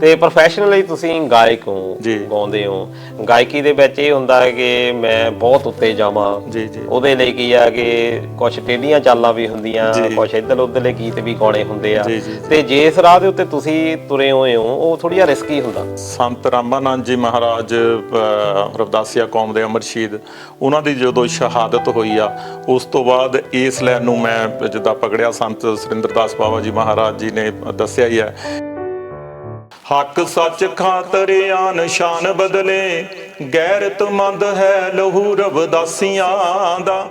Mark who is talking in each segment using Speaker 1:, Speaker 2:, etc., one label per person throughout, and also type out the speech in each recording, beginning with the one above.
Speaker 1: ਤੇ ਪ੍ਰੋਫੈਸ਼ਨਲੀ ਤੁਸੀਂ ਗਾਇਕ ਹੋ। ਗਾਉਂਦੇ ਹੋ ਗਾਇਕੀ ਦੇ ਵਿੱਚ ਇਹ ਹੁੰਦਾ ਹੈ ਕਿ ਮੈਂ ਬਹੁਤ ਉੱਤੇ ਜਾਵਾਂ
Speaker 2: ਜੀ ਜੀ
Speaker 1: ਉਹਦੇ ਲਈ ਕੀ ਆ ਕਿ ਕੁਝ ਟੇਢੀਆਂ ਚਾਲਾਂ ਵੀ ਹੁੰਦੀਆਂ। ਕੁਝ ਇੱਧਰ ਉੱਧਰਲੇ ਗੀਤ ਵੀ ਗਾਉਣੇ ਹੁੰਦੇ ਆ
Speaker 2: ਜੀ, ਜੀ।
Speaker 1: ਤੇ ਜਿਸ ਰਾਹ ਦੇ ਉੱਤੇ ਤੁਸੀਂ ਤੁਰੇ ਹੋਏ ਹੋ ਉਹ ਥੋੜੀ ਜਿਹਾ ਰਿਸਕੀ ਹੁੰਦਾ
Speaker 2: ਸੰਤ ਰਾਮਾਨੰਦ ਜੀ ਮਹਾਰਾਜ ਰਵਿਦਾਸੀਆ ਕੌਮ ਦੇ ਅਮਰ ਸ਼ਹੀਦ ਉਹਨਾਂ ਦੀ ਜਦੋਂ ਸ਼ਹਾਦਤ ਹੋਈ ਆ ਉਸ ਤੋਂ ਬਾਅਦ ਇਸ ਲੈਨ ਨੂੰ ਮੈਂ ਜਿੱਦਾਂ ਪਕੜਿਆ ਸੰਤ ਸੁਰਿੰਦਰਦਾਸ ਬਾਬਾ ਜੀ ਮਹਾਰਾਜ ਜੀ ਨੇ ਦੱਸਿਆ ਹੀ ਹੈ ਹੱਕ ਸੱਚ ਖਾਤਰ ਆਨ ਸ਼ਾਨ ਬਦਲੇ। ਗੈਰਤਮੰਦ ਹੈ ਲਹੂ ਰਵਦਾਸੀਆਂ ਦਾ।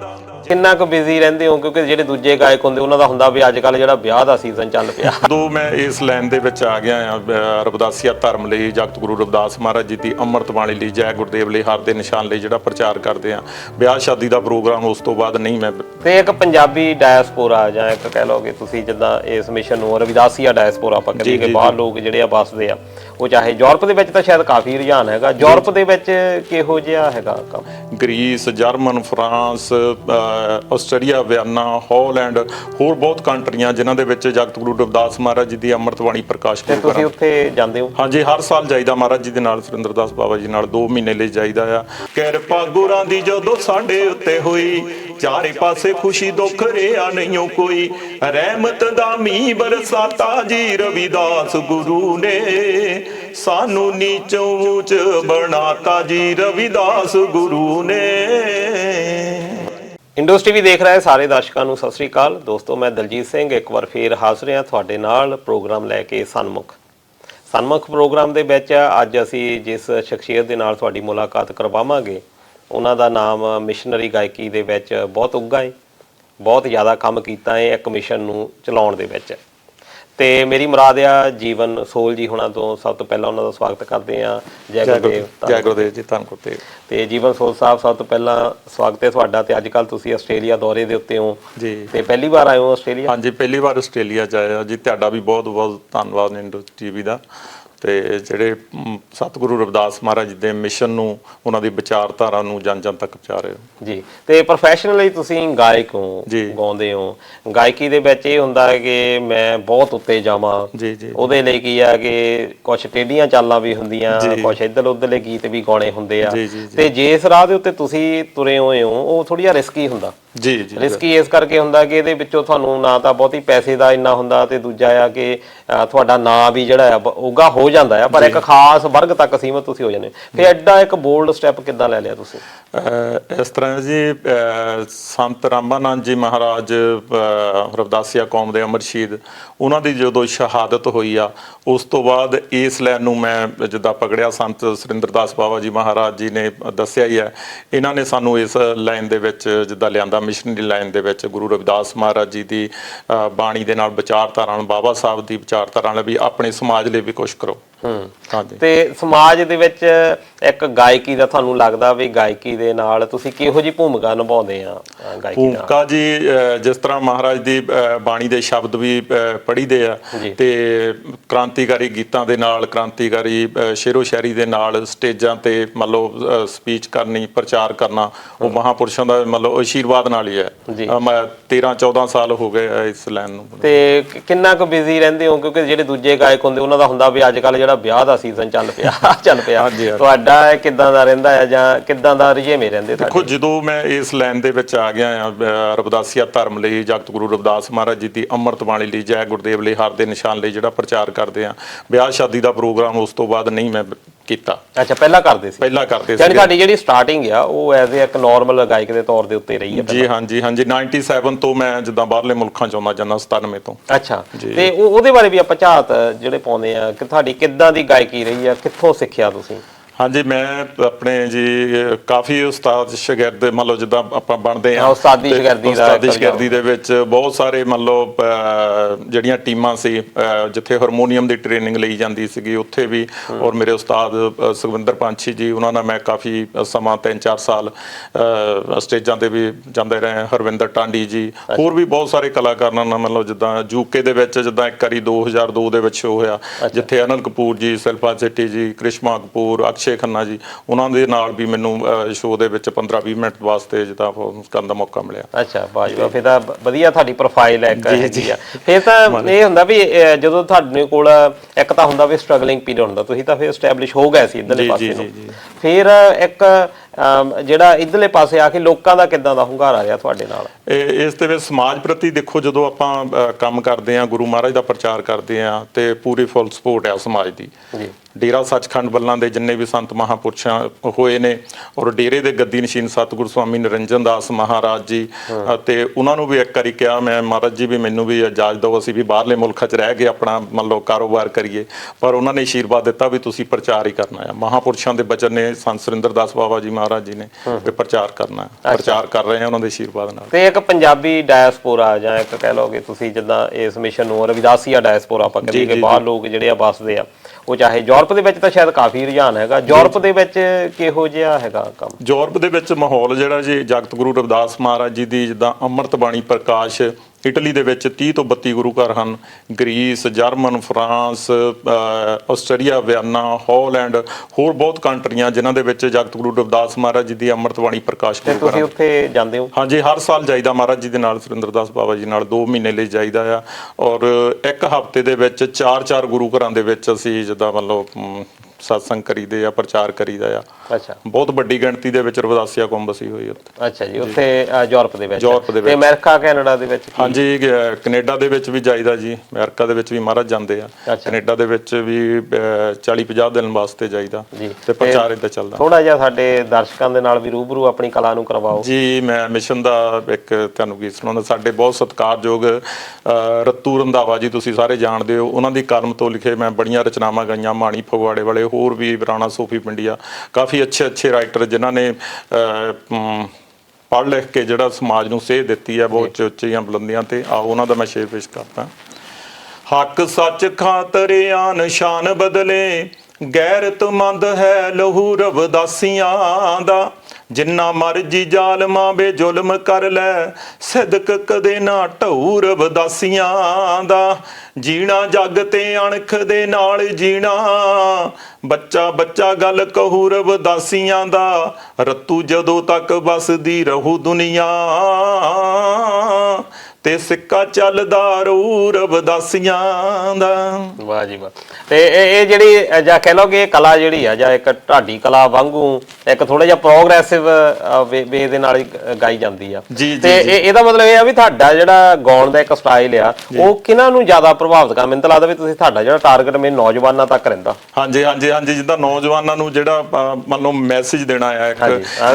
Speaker 1: ਕਿੰਨਾ ਕੁ ਬਿਜ਼ੀ ਰਹਿੰਦੇ ਹੋ? ਕਿਉਂਕਿ ਜਿਹੜੇ ਦੂਜੇ ਗਾਇਕ ਹੁੰਦੇ ਉਹਨਾਂ ਦਾ ਹੁੰਦਾ ਵੀ ਅੱਜ ਕੱਲ ਜਿਹੜਾ ਵਿਆਹ ਦਾ ਸੀਜ਼ਨ ਚੱਲ ਪਿਆ।
Speaker 2: ਜਦੋਂ ਮੈਂ ਇਸ ਲਾਈਨ ਦੇ ਵਿੱਚ ਆ ਗਿਆ ਆ ਅਹ ਰਵਿਦਾਸੀਆ ਧਰਮ ਲਈ ਜਗਤ ਗੁਰੂ ਰਵਿਦਾਸ ਮਹਾਰਾਜ ਜੀ ਦੀ ਅੰਮ੍ਰਿਤ ਬਾਣੀ ਲਈ ਜੈ ਗੁਰਦੇਵ ਲਈ ਹਰ ਦੇ ਨਿਸ਼ਾਨ ਲਈ ਜਿਹੜਾ ਪ੍ਰਚਾਰ ਕਰਦੇ ਆ ਵਿਆਹ ਸ਼ਾਦੀ ਦਾ ਪ੍ਰੋਗਰਾਮ ਉਸ ਤੋਂ ਬਾਅਦ ਨਹੀਂ ਮੈਂ
Speaker 1: ਤੇ ਇੱਕ ਪੰਜਾਬੀ ਡਾਇਸਪੋਰਾ ਜਾਂ ਇੱਕ ਕਹਿ ਲਓ ਕਿ ਤੁਸੀਂ ਜਿੱਦਾਂ ਇਸ ਮਿਸ਼ਨ ਨੂੰ ਰਵਿਦਾਸੀਆ ਡਾਇਸਪੋਰਾ ਆਪਾਂ ਕਹਿੰਦੇ ਕਿ ਬਾਹਰ ਲੋਕ ਜਿਹੜੇ ਆ ਵੱਸਦੇ ਆ। ਉਹ ਚਾਹੇ ਯੂਰਪ ਦੇ ਵਿੱਚ ਤਾਂ ਸ਼ਾਇਦ ਕਾਫੀ ਰੁਝਾਨ ਹੈਗਾ ਯੂਰਪ ਦੇ ਵਿੱਚ ਕਿਹੋ ਜਿਹਾ ਹੈਗਾ ਕੰਮ?
Speaker 2: Greece German France Austria Vienna Holland ਹੋਰ ਬਹੁਤ ਕੰਟਰੀਆਂ ਜਿਨ੍ਹਾਂ ਦੇ ਵਿੱਚ ਜਗਤ ਗੁਰੂ ਰਵਿਦਾਸ ਮਹਾਰਾਜ ਜੀ ਦੀ ਅੰਮ੍ਰਿਤ ਬਾਣੀ ਪ੍ਰਕਾਸ਼
Speaker 1: ਤੇ ਤੁਸੀਂ ਉੱਥੇ ਜਾਂਦੇ ਹੋ?
Speaker 2: ਹਾਂਜੀ ਹਰ ਸਾਲ ਜਾਈਦਾ ਮਹਾਰਾਜ ਜੀ ਦੇ ਨਾਲ ਸੁਰਿੰਦਰਦਾਸ ਬਾਬਾ ਜੀ ਨਾਲ 2 ਮਹੀਨੇ ਲਈ ਜਾਈਦਾ ਆ। ਕਿਰਪਾ ਗੁਰਾਂ ਦੀ ਜਦੋਂ ਸਾਡੇ ਉੱਤੇ ਹੋਈ ਚਾਰੇ ਪਾਸੇ ਖੁਸ਼ੀ ਦੁੱਖ ਰਿਆ ਨਹੀਂਓ ਕੋਈ। ਰਹਿਮਤ ਦਾ ਮੀਂਹ ਬਰਸਾਤਾ ਜੀ ਰਵਿਦਾਸ ਗੁਰੂ ਨੇ। ਸਾਨੂੰ ਨੀਚੋਂ ਉੱਚ ਬਣਾਤਾ ਜੀ ਰਵਿਦਾਸ ਗੁਰੂ ਨੇ।
Speaker 1: ਇੰਡੋਸ ਟੀਵੀ ਦੇਖ ਰਹੇ ਸਾਰੇ ਦਰਸ਼ਕਾਂ ਨੂੰ ਸਤਿ ਸ੍ਰੀ ਅਕਾਲ। ਦੋਸਤੋ, ਮੈਂ ਦਲਜੀਤ ਸਿੰਘ ਇੱਕ ਵਾਰ ਫੇਰ ਹਾਜ਼ਰ ਹਾਂ ਤੁਹਾਡੇ ਨਾਲ ਪ੍ਰੋਗਰਾਮ ਲੈ ਕੇ ਸਨਮੁਖ। ਸਨਮੁਖ ਪ੍ਰੋਗਰਾਮ ਦੇ ਵਿੱਚ ਅੱਜ ਅਸੀਂ ਜਿਸ ਸ਼ਖਸੀਅਤ ਦੇ ਨਾਲ ਤੁਹਾਡੀ ਮੁਲਾਕਾਤ ਕਰਵਾਵਾਂਗੇ ਉਹਨਾਂ ਦਾ ਨਾਮ ਮਿਸ਼ਨਰੀ ਗਾਇਕੀ ਦੇ ਵਿੱਚ ਬਹੁਤ ਉੱਘਾ ਹੈ ਬਹੁਤ ਜ਼ਿਆਦਾ ਕੰਮ ਕੀਤਾ ਹੈ ਇੱਕ ਮਿਸ਼ਨ ਨੂੰ ਚਲਾਉਣ ਦੇ ਵਿੱਚ। ਤੇ ਮੇਰੀ ਮੁਰਾਦ ਆ ਜੀਵਨ ਸੋਲ ਜੀ ਹੁਣਾਂ ਤੋਂ ਸਭ ਤੋਂ ਪਹਿਲਾਂ ਉਹਨਾਂ ਦਾ ਸਵਾਗਤ ਕਰਦੇ ਆ ਜੈ ਗੁਰਦੇਵ
Speaker 2: ਗੁਰੂ ਜੈ ਗੁਰਦੇਵ। ਜੀ ਧੰਨ ਗੁਰਦੇਵ।
Speaker 1: ਤੇ ਜੀਵਨ ਸੋਲ ਸਾਹਿਬ ਸਭ ਤੋਂ ਪਹਿਲਾਂ ਸਵਾਗਤ ਹੈ ਤੁਹਾਡਾ ਤੇ ਅੱਜ ਕੱਲ ਤੁਸੀਂ ਆਸਟ੍ਰੇਲੀਆ ਦੌਰੇ ਦੇ ਉੱਤੇ ਹੋ।
Speaker 2: ਜੀ।
Speaker 1: ਤੇ ਪਹਿਲੀ ਵਾਰ ਆਏ ਹੋ ਆਸਟ੍ਰੇਲੀਆ?
Speaker 2: ਹਾਂਜੀ ਪਹਿਲੀ ਵਾਰ ਆਸਟ੍ਰੇਲੀਆ ਚ ਆਇਆ ਜੀ। ਤੁਹਾਡਾ ਵੀ ਬਹੁਤ ਬਹੁਤ ਧੰਨਵਾਦ ਇੰਡੋ ਟੀਵੀ ਦਾ। ਤੇ ਜਿਹੜੇ ਸਤਿਗੁਰੂ ਰਵਿਦਾਸ ਮਹਾਰਾਜ ਦੇ ਮਿਸ਼ਨ ਨੂੰ ਉਹਨਾਂ ਦੀ ਵਿਚਾਰਧਾਰਾ ਨੂੰ ਜਨ ਜਨ ਤੱਕ ਪਹੁੰਚਾ ਰਹੇ ਹੋ।
Speaker 1: ਜੀ ਤੇ ਪ੍ਰੋਫੈਸ਼ਨਲੀ ਤੁਸੀਂ ਗਾਇਕ ਹੋ। ਗਾਉਂਦੇ ਹੋ। ਗਾਇਕੀ ਦੇ ਵਿੱਚ ਇਹ ਹੁੰਦਾ ਹੈ ਕਿ ਮੈਂ ਬਹੁਤ ਉੱਤੇ ਜਾਵਾਂ।
Speaker 2: ਜੀ ਜੀ।
Speaker 1: ਉਹਦੇ ਲਈ ਕੀ ਆ ਕਿ ਕੁਝ ਟੇਢੀਆਂ ਚਾਲਾਂ ਵੀ ਹੁੰਦੀਆਂ। ਕੁਝ ਇੱਧਰ ਉੱਧਰਲੇ ਗੀਤ ਵੀ ਗਾਉਣੇ ਹੁੰਦੇ ਆ।
Speaker 2: ਜੀ, ਜੀ।
Speaker 1: ਤੇ ਜਿਸ ਰਾਹ ਦੇ ਉੱਤੇ ਤੁਸੀਂ ਤੁਰੇ ਹੋਏ ਹੋ ਉਹ ਥੋੜੀ ਜਿਹਾ ਰਿਸਕੀ ਹੁੰਦਾ।
Speaker 2: ਜੀ ਜੀ।
Speaker 1: ਰਿਸਕੀ ਇਸ ਕਰਕੇ ਹੁੰਦਾ ਕਿ ਇਹਦੇ ਵਿੱਚੋਂ ਤੁਹਾਨੂੰ ਨਾ ਤਾਂ ਬਹੁਤੀ ਪੈਸੇ ਦਾ ਇੰਨਾ ਹੁੰਦਾ ਤੇ ਦੂਜਾ ਆ ਕਿ ਤੁਹਾਡਾ ਨਾਂ ਵੀ ਜਿਹੜਾ ਆ ਬ- ਉੱਘਾ ਹੋ ਜਾਂਦਾ ਆ ਪਰ ਇੱਕ ਖਾਸ ਵਰਗ ਤੱਕ ਸੀਮਤ ਤੁਸੀਂ ਹੋ ਜਾਂਦੇ। ਫਿਰ ਐਡਾ ਇੱਕ ਬੋਲਡ ਸਟੈਪ ਕਿੱਦਾਂ ਲੈ ਲਿਆ ਤੁਸੀਂ?
Speaker 2: ਇਸ ਤਰ੍ਹਾਂ ਜੀ ਸੰਤ ਰਾਮਾਨੰਦ ਜੀ ਮਹਾਰਾਜ ਰਵਦਾਸੀਆ ਕੌਮ ਦੇ ਅਮਰ ਸ਼ਹੀਦ, ਉਹਨਾਂ ਦੀ ਜਦੋਂ ਸ਼ਹਾਦਤ ਹੋਈ ਆ, ਉਸ ਤੋਂ ਬਾਅਦ ਇਸ ਲੈਨ ਨੂੰ ਮੈਂ ਜਿੱਦਾਂ ਪਕੜਿਆ, ਸੰਤ ਸੁਰਿੰਦਰਦਾਸ ਬਾਵਾ ਜੀ ਮਹਾਰਾਜ ਜੀ ਨੇ ਦੱਸਿਆ ਹੀ ਹੈ, ਇਹਨਾਂ ਨੇ ਸਾਨੂੰ ਇਸ ਲਾਈਨ ਦੇ ਵਿੱਚ ਜਿੱਦਾਂ ਲਿਆਂਦਾ, ਮਿਸ਼ਨਰੀ ਲਾਈਨ ਦੇ ਵਿੱਚ ਗੁਰੂ ਰਵਿਦਾਸ ਮਹਾਰਾਜ ਜੀ ਦੀ ਬਾਣੀ ਦੇ ਨਾਲ ਵਿਚਾਰਧਾਰਾ ਨਾਲ ਬਾਬਾ ਸਾਹਿਬ ਦੀ ਵਿਚਾਰਧਾਰਾ ਨਾਲ ਵੀ ਆਪਣੇ ਸਮਾਜ ਲਈ ਵੀ ਕੁਝ ਕਰੋ।
Speaker 1: ਹੂੰ
Speaker 2: ਹਾਂਜੀ।
Speaker 1: ਤੇ ਸਮਾਜ ਦੇ ਵਿੱਚ ਇੱਕ ਗਾਇਕੀ ਦਾ ਤੁਹਾਨੂੰ ਲੱਗਦਾ ਵੀ ਗਾਇਕੀ ਦੇ ਨਾਲ ਤੁਸੀਂ ਕਿਹੋ ਜੀ ਭੂਮਿਕਾ ਨਿਭਾਉਂਦੇ ਆ ਗਾਇਕੀ ਨਾਲ?
Speaker 2: ਭੂਮਿਕਾ ਜੀ ਜਿਸ ਤਰ੍ਹਾਂ ਮਹਾਰਾਜ ਦੀ ਬਾਣੀ ਦੇ ਸ਼ਬਦ ਵੀ ਅਹ ਪੜ੍ਹੀਦੇ ਆ। ਤੇ ਕ੍ਰਾਂਤੀਕਾਰੀ ਗੀਤਾਂ ਦੇ ਨਾਲ ਕ੍ਰਾਂਤੀਕਾਰੀ ਸ਼ੇਰੋ ਸ਼ਾਇਰੀ ਦੇ ਨਾਲ ਸਟੇਜਾਂ ਤੇ ਮੰਨ ਲਓ ਸਪੀਚ ਕਰਨੀ ਪ੍ਰਚਾਰ ਕਰਨਾ ਉਹ ਮਹਾਪੁਰਸ਼ਾਂ ਦਾ ਮੰਨ ਲਓ ਆਸ਼ੀਰਵਾਦ ਨਾਲ ਹੀ ਹੈ। ਮੈਂ 13 14 ਸਾਲ ਹੋ ਗਏ ਇਸ ਲਾਈਨ ਨੂੰ।
Speaker 1: ਤੇ ਕਿੰਨਾ ਕੁ ਬਿਜ਼ੀ ਰਹਿੰਦੇ ਹੋ? ਕਿਉਂਕਿ ਜਿਹੜੇ ਦੂਜੇ ਗਾਇਕ ਹੁੰਦੇ ਉਹਨਾਂ ਦਾ ਹੁੰਦਾ ਵੀ ਅੱਜ ਕੱਲ ਜਿਹੜਾ ਵਿਆਹ ਦਾ ਸੀਜ਼ਨ ਚੱਲ ਪਿਆ ਚੱਲ ਪਿਆ। ਤੁਹਾਡਾ ਕਿਦਾਂ ਦਾ ਰਹਿੰਦਾ ਹੈ ਜਾਂ ਕਿਦਾਂ ਦਾ ਰੁਝੇਵੇਂ ਰਹਿੰਦੇ
Speaker 2: ਦੇਖੋ
Speaker 1: ਤੁਹਾਡੇ
Speaker 2: ਜਦੋਂ ਮੈਂ ਇਸ ਲਾਈਨ ਦੇ ਵਿੱਚ ਆ ਗਿਆ ਆ ਅਹ ਰਵਿਦਾਸੀਆ ਧਰਮ ਲਈ ਜਗਤ ਗੁਰੂ ਰਵਿਦਾਸ ਮਹਾਰਾਜ ਜੀ ਦੀ ਅੰਮ੍ਰਿਤ ਬਾਣੀ ਲਈ ਜੈ ਗੁਰਦੇਵ ਲਈ ਹਰ ਦੇ ਨਿਸ਼ਾਨ ਲਈ ਜਿਹੜਾ ਪ੍ਰਚਾਰ ਕਰਦੇ ਆ ਵਿਆਹ ਸ਼ਾਦੀ ਦਾ ਪ੍ਰੋਗਰਾਮ ਉਸ ਤੋਂ ਬਾਅਦ ਨਹੀਂ ਮੈਂ ਕੀਤਾ।
Speaker 1: ਅੱਛਾ ਪਹਿਲਾਂ ਕਰਦੇ ਸੀ?
Speaker 2: ਪਹਿਲਾਂ ਕਰਦੇ
Speaker 1: ਯਾਨੀ
Speaker 2: ਸੀ
Speaker 1: ਤੁਹਾਡੀ ਜਿਹੜੀ ਸਟਾਰਟਿੰਗ ਆ ਉਹ ਐਜ਼ ਇੱਕ ਨਾਰਮਲ ਗਾਇਕ ਦੇ ਤੌਰ ਦੇ ਉੱਤੇ ਰਹੀ ਹੈ
Speaker 2: ਜੀ ਹਾਂਜੀ ਹਾਂਜੀ। 97 ਤੋਂ ਮੈਂ ਜਿੱਦਾਂ ਬਾਹਰਲੇ ਮੁਲਕਾਂ ਚ ਆਉਂਦਾ ਜਾਂਦਾ 97 ਤੋਂ।
Speaker 1: ਅੱਛਾ ਤੇ ਉਹ ਉਹਦੇ ਬਾਰੇ ਵੀ ਆਪਾਂ ਝਾਤ ਜਿਹੜੇ ਪਾਉਂਦੇ ਆ ਕਿ ਤੁਹਾਡੀ ਕਿੱਦਾਂ ਕਿੱਦਾਂ ਦੀ ਗਾਇਕੀ ਰਹੀ ਆ? ਕਿੱਥੋਂ ਸਿੱਖਿਆ ਤੁਸੀਂ?
Speaker 2: ਹਾਂਜੀ ਮੈਂ ਆਪਣੇ ਜੀ ਕਾਫੀ ਉਸਤਾਦ ਸ਼ਾਗਿਰਦ ਮੰਨ ਲਓ ਜਿੱਦਾਂ ਆਪਾਂ ਬਣਦੇ ਆ
Speaker 1: ਹਾਂ, ਉਸਤਾਦੀ ਸ਼ਾਗਿਰਦੀ ਦਾ
Speaker 2: ਉਸਤਾਦੀ ਸ਼ਾਗਿਰਦੀ ਦੇ ਵਿੱਚ ਬਹੁਤ ਸਾਰੇ ਮੰਨ ਲਓ ਜਿਹੜੀਆਂ ਟੀਮਾਂ ਸੀ ਜਿੱਥੇ ਹਾਰਮੋਨੀਅਮ ਦੀ ਟ੍ਰੇਨਿੰਗ ਲਈ ਜਾਂਦੀ ਸੀਗੀ ਉੱਥੇ ਵੀ ਔਰ ਮੇਰੇ ਉਸਤਾਦ ਸੁਖਵਿੰਦਰ ਪੰਛੀ ਜੀ ਉਹਨਾਂ ਨਾਲ ਮੈਂ ਕਾਫੀ ਸਮਾਂ 3-4 ਸਾਲ ਸਟੇਜਾਂ ਤੇ ਵੀ ਜਾਂਦੇ ਰਹੇ ਹਰਵਿੰਦਰ ਟਾਂਡੀ ਜੀ ਹੋਰ ਵੀ ਬਹੁਤ ਸਾਰੇ ਕਲਾਕਾਰਾਂ ਨਾਲ ਮੰਨ ਲਓ ਜਿੱਦਾਂ ਯੂਕੇ ਦੇ ਵਿੱਚ ਜਿੱਦਾਂ ਇੱਕ ਵਾਰੀ 2002 ਦੇ ਵਿੱਚ ਸ਼ੋਅ ਹੋਇਆ ਜਿੱਥੇ ਅਨਲ ਕਪੂਰ ਜੀ ਸਿਲਪਾ ਚੇਟੀ ਜੀ ਕ੍ਰਿਸ਼ਮਾ ਕਪੂਰ ਅਕਸ਼ੇ ਅਕਸ਼ੇ ਖੰਨਾ ਜੀ ਉਹਨਾਂ ਦੇ ਨਾਲ ਵੀ ਮੈਨੂੰ ਸ਼ੋਅ ਦੇ ਵਿੱਚ 15-20 ਮਿੰਟ ਵਾਸਤੇ ਜਿੱਦਾਂ ਕਰਨ ਦਾ ਮੌਕਾ ਮਿਲਿਆ।
Speaker 1: ਅੱਛਾ ਬਾਜਵਾ ਫਿਰ ਤਾਂ ਵਧੀਆ ਤੁਹਾਡੀ ਪ੍ਰੋਫਾਈਲ ਹੈ ਆ। ਫਿਰ ਤਾਂ ਇਹ ਹੁੰਦਾ ਵੀ ਜਦੋਂ ਤੁਹਾਡੇ ਕੋਲ ਇੱਕ ਤਾਂ ਹੁੰਦਾ ਵੀ ਸਟਰਗਲਿੰਗ ਪੀਰੀਅਡ ਹੁੰਦਾ ਤੁਸੀਂ ਤਾਂ ਫਿਰ ਸਟੈਬਲਿਸ਼ ਹੋ ਗਏ ਸੀ ਇਧਰਲੇ
Speaker 2: ਜੀ,
Speaker 1: ਪਾਸੇ
Speaker 2: ਜੀ,
Speaker 1: ਨੂੰ
Speaker 2: ਜੀ, ਜੀ।
Speaker 1: ਫਿਰ ਇੱਕ ਜਿਹੜਾ ਇਧਰਲੇ ਪਾਸੇ ਆ ਕੇ ਲੋਕਾਂ ਦਾ ਕਿੱਦਾਂ ਦਾ ਹੁੰਗਾਰਾ ਰਿਹਾ ਤੁਹਾਡੇ ਨਾਲ?
Speaker 2: ਇਸ ਦੇ ਵਿੱਚ ਸਮਾਜ ਪ੍ਰਤੀ ਦੇਖੋ ਜਦੋਂ ਆਪਾਂ ਕੰਮ ਕਰਦੇ ਆ ਗੁਰੂ ਮਹਾਰਾਜ ਦਾ ਪ੍ਰਚਾਰ ਕਰਦੇ ਆ ਤੇ ਪੂਰੀ ਫੁੱਲ ਸਪੋਰਟ ਆ ਸਮਾਜ ਦੀ।
Speaker 1: ਜੀ।
Speaker 2: ਡੇਰਾ ਸੱਚਖੰਡ ਬੱਲਾਂ ਦੇ ਜਿੰਨੇ ਵੀ ਸੰਤ ਮਹਾਪੁਰਸ਼ਾਂ ਹੋਏ ਨੇ ਔਰ ਡੇਰੇ ਦੇ ਗੱਦੀ ਨਸ਼ੀਨ ਸਤਿਗੁਰੂ ਸਵਾਮੀ ਨਿਰੰਜਨ ਦਾਸ ਮਹਾਰਾਜ ਜੀ ਅਤੇ ਉਹਨਾਂ ਨੂੰ ਵੀ ਇੱਕ ਵਾਰੀ ਕਿਹਾ ਮੈਂ ਮਹਾਰਾਜ ਜੀ ਵੀ ਮੈਨੂੰ ਵੀ ਇਜਾਜ਼ਤ ਦਿਓ ਅਸੀਂ ਵੀ ਬਾਹਰਲੇ ਮੁਲਕਾਂ 'ਚ ਰਹਿ ਕੇ ਆਪਣਾ ਮੰਨ ਲਓ ਕਾਰੋਬਾਰ ਕਰੀਏ। ਪਰ ਉਹਨਾਂ ਨੇ ਆਸ਼ੀਰਵਾਦ ਦਿੱਤਾ ਵੀ ਤੁਸੀਂ ਪ੍ਰਚਾਰ ਹੀ ਕਰਨਾ ਹੈ ਮਹਾਪੁਰਸ਼ਾਂ ਦੇ ਬਚਨ ਨੇ ਸੰਤ ਸੁਰਿੰਦਰ ਦਾਸ ਬਾਬਾ ਜੀ ਮਹਾਰਾਜ ਜੀ ਨੇ ਵੀ ਪ੍ਰਚਾਰ ਕਰਨਾ ਪ੍ਰਚਾਰ ਕਰ ਰਹੇ ਆ ਉਹਨਾਂ ਦੇ ਆਸ਼ੀਰਵਾਦ ਨਾਲ।
Speaker 1: ਤੇ ਇੱਕ ਪੰਜਾਬੀ ਡਾਇਸਪੋਰਾ ਜਾਂ ਇੱਕ ਕਹਿ ਲੋਗੇ ਤੁਸੀਂ ਜਿੱਦਾਂ ਇਸ ਮਿਸ਼ਨ ਨੂੰ ਰਵਿਦਾਸੀਆ ਡਾਇਸਪੋਰਾ ਆਪਾਂ ਕਹਿੰਦੇ ਕਿ ਬਾਹਰ ਲੋਕ ਜਿਹੜੇ ਆ ਵੱਸਦੇ ਆ। ਉਹ ਚਾਹੇ ਯੂਰਪ ਦੇ ਵਿੱਚ ਤਾਂ ਸ਼ਾਇਦ ਕਾਫੀ ਰੁਝਾਨ ਹੈਗਾ। ਯੂਰਪ ਦੇ ਵਿੱਚ ਕਿਹੋ ਜਿਹਾ ਹੈਗਾ ਕੰਮ?
Speaker 2: ਯੂਰਪ ਦੇ ਵਿੱਚ ਮਾਹੌਲ ਜਿਹੜਾ ਜੀ ਜਗਤ ਗੁਰੂ ਰਵਿਦਾਸ ਮਹਾਰਾਜ ਜੀ ਦੀ ਜਿੱਦਾਂ ਅੰਮ੍ਰਿਤ ਬਾਣੀ ਪ੍ਰਕਾਸ਼ ਇਟਲੀ ਦੇ ਵਿੱਚ 30 ਤੋਂ 32 ਗੁਰੂ ਘਰ ਹਨ। Greece German France Austria Vienna Holland ਹੋਰ ਬਹੁਤ ਕੰਟਰੀਆਂ ਜਿਨ੍ਹਾਂ ਦੇ ਵਿੱਚ ਜਗਤ ਗੁਰੂ ਰਵਿਦਾਸ ਮਹਾਰਾਜ ਜੀ ਦੀ ਅੰਮ੍ਰਿਤ ਬਾਣੀ ਪ੍ਰਕਾਸ਼ ਗੁਰੂ
Speaker 1: ਤੁਸੀਂ ਉੱਥੇ ਜਾਂਦੇ ਹੋ?
Speaker 2: ਹਾਂਜੀ ਹਰ ਸਾਲ ਜਾਈਦਾ ਮਹਾਰਾਜ ਜੀ ਦੇ ਨਾਲ ਸੁਰਿੰਦਰਦਾਸ ਬਾਬਾ ਜੀ ਨਾਲ 2 ਮਹੀਨੇ ਲਈ ਜਾਈਦਾ ਆ। ਔਰ ਇੱਕ ਹਫ਼ਤੇ ਦੇ ਵਿੱਚ 4-4 ਗੁਰੂ ਘਰਾਂ ਦੇ ਵਿੱਚ ਅਸੀਂ ਜਿੱਦਾਂ ਮਤਲਬ ਸਤਸੰਗ ਕਰੀਦੇ ਆ ਪ੍ਰਚਾਰ ਕਰੀਦਾ ਆ।
Speaker 1: ਅੱਛਾ।
Speaker 2: ਬਹੁਤ ਵੱਡੀ ਗਿਣਤੀ ਦੇ ਵਿੱਚ ਰਵਿਦਾਸੀਆ ਕੌਮ ਬਸੀ ਹੋਈ ਉੱਥੇ।
Speaker 1: ਅੱਛਾ ਜੀ ਉੱਥੇ ਅ, ਯੂਰਪ ਦੇ ਵਿੱਚ।
Speaker 2: ਯੂਰਪ ਦੇ
Speaker 1: ਤੇ ਅਮਰੀਕਾ ਕੈਨੇਡਾ ਦੇ ਵਿੱਚ?
Speaker 2: ਹਾਂਜੀ ਗ- ਕੈਨੇਡਾ ਦੇ ਵਿੱਚ ਵੀ ਜਾਈਦਾ ਜੀ। ਅਮਰੀਕਾ ਦੇ ਵਿੱਚ ਵੀ ਮਹਾਰਾਜ ਜਾਂਦੇ ਆ।
Speaker 1: ਅੱਛਾ।
Speaker 2: ਕੈਨੇਡਾ ਦੇ ਵਿੱਚ ਵੀ 40-50 ਦਿਨ ਵਾਸਤੇ ਜਾਈਦਾ।
Speaker 1: ਜੀ।
Speaker 2: ਤੇ ਪ੍ਰਚਾਰ ਇਦਾਂ ਚੱਲਦਾ।
Speaker 1: ਥੋੜਾ ਜਿਹਾ ਸਾਡੇ ਦਰਸ਼ਕਾਂ ਦੇ ਨਾਲ ਵੀ ਰੂਬਰੂ ਆਪਣੀ ਕਲਾ ਨੂੰ ਕਰਵਾਓ।
Speaker 2: ਜੀ ਮੈਂ ਮਿਸ਼ਨ ਦਾ ਇੱਕ ਤੁਹਾਨੂੰ ਗੀਤ ਸੁਣਾਉਂਦਾ। ਸਾਡੇ ਬਹੁਤ ਸਤਿਕਾਰਯੋਗ ਅ, ਰੱਤੂ ਰੰਧਾਵਾ ਜੀ ਤੁਸੀਂ ਸਾਰੇ ਜਾਣਦੇ ਹੋ। ਉਹਨਾਂ ਦੀ ਕਲਮ ਤੋਂ ਲਿਖੇ ਮੈਂ ਬੜੀਆਂ ਰਚਨਾਵਾਂ ਗਾਈਆਂ। ਮਾਣੀ ਫਗਵਾੜੇ ਵਾਲੇ ਹੋਰ ਵੀ ਰਾਣਾ ਸੋਫੀ ਪਿੰਡੀਆ ਕਾਫੀ ਅੱਛੇ ਅੱਛੇ ਰਾਈਟਰ ਜਿਨ੍ਹਾਂ ਨੇ ਪੜ੍ਹ ਲਿਖ ਕੇ ਜਿਹੜਾ ਸਮਾਜ ਨੂੰ ਸੇਧ ਦਿੱਤੀ ਹੈ ਬਹੁਤ ਉੱਚੇ ਉੱਚੀਆਂ ਬੁਲੰਦੀਆਂ ਤੇ ਆਓ ਉਹਨਾਂ ਦਾ ਮੈਂ ਸ਼ੇਰ ਪੇਸ਼ ਕਰਦਾ। ਹੱਕ ਸੱਚ ਖਾਤਰ ਆਨ ਸ਼ਾਨ ਬਦਲੇ ਗੈਰਤਮੰਦ ਹੈ ਲਹੂ ਰਵਦਾਸੀਆਂ ਦਾ। ਜਿੰਨਾ ਮਰਜ਼ੀ ਜ਼ਾਲਮਾਂ ਬੇ ਜ਼ੁਲਮ ਕਰ ਲੈ। ਸਿਦਕ ਕਦੇ ਨਾ ਢਊ ਰਵਦਾਸੀਆਂ ਦਾ। ਜੀਣਾ ਜੱਗ ਤੇ ਅਣਖ ਦੇ ਨਾਲ ਜੀਣਾ। ਬੱਚਾ ਬੱਚਾ ਗੱਲ ਕਹੂ ਰਵਦਾਸੀਆਂ ਦਾ। ਰੱਤੂ ਜਦੋਂ ਤੱਕ ਵਸਦੀ ਰਹੂ ਦੁਨੀਆ। ਤੇ ਸਿੱਕਾ ਚੱਲਦਾ ਰਹੂ ਰਵਦਾਸੀਆਂ ਦਾ।
Speaker 1: ਵਾਹ ਜੀ ਵਾਹ। ਤੇ ਇਹ ਇਹ ਜਿਹੜੀ ਜਾਂ ਕਹਿ ਇਹ ਕਲਾ ਜਿਹੜੀ ਆ ਜਾਂ ਇੱਕ ਢਾਡੀ ਕਲਾ ਵਾਂਗੂ ਇੱਕ ਥੋੜਾ ਜਿਹਾ ਪ੍ਰੋਗਰੈਸਿਵ ਵੇ ਦੇ ਨਾਲ ਗਾਈ ਜਾਂਦੀ ਆ। ਤੇ ਇਹ ਇਹਦਾ ਮਤਲਬ ਇਹ ਆ ਵੀ ਤੁਹਾਡਾ ਜਿਹੜਾ ਗਾਉਣ ਦਾ ਇੱਕ ਸਟਾਈਲ ਆ ਉਹ ਕਿਹਨਾਂ ਨੂੰ ਜ਼ਿਆਦਾ ਪ੍ਰਭਾਵਿਤ ਕਰ ਮੈਨੂੰ ਤਾਂ ਲੱਗਦਾ ਵੀ ਤੁਸੀਂ ਤੁਹਾਡਾ ਜਿਹੜਾ ਟਾਰਗੇਟ ਮੇ ਨੌਜਵਾਨਾਂ ਤੱਕ ਰਹਿੰਦਾ।
Speaker 2: ਹਾਂਜੀ ਹਾਂਜੀ ਹਾਂਜੀ ਜਿੱਦਾਂ ਨੌਜਵਾਨਾਂ ਨੂੰ ਜਿਹੜਾ ਮੰਨ ਲਓ ਮੈਸੇਜ ਦੇਣਾ ਆ ਇੱਕ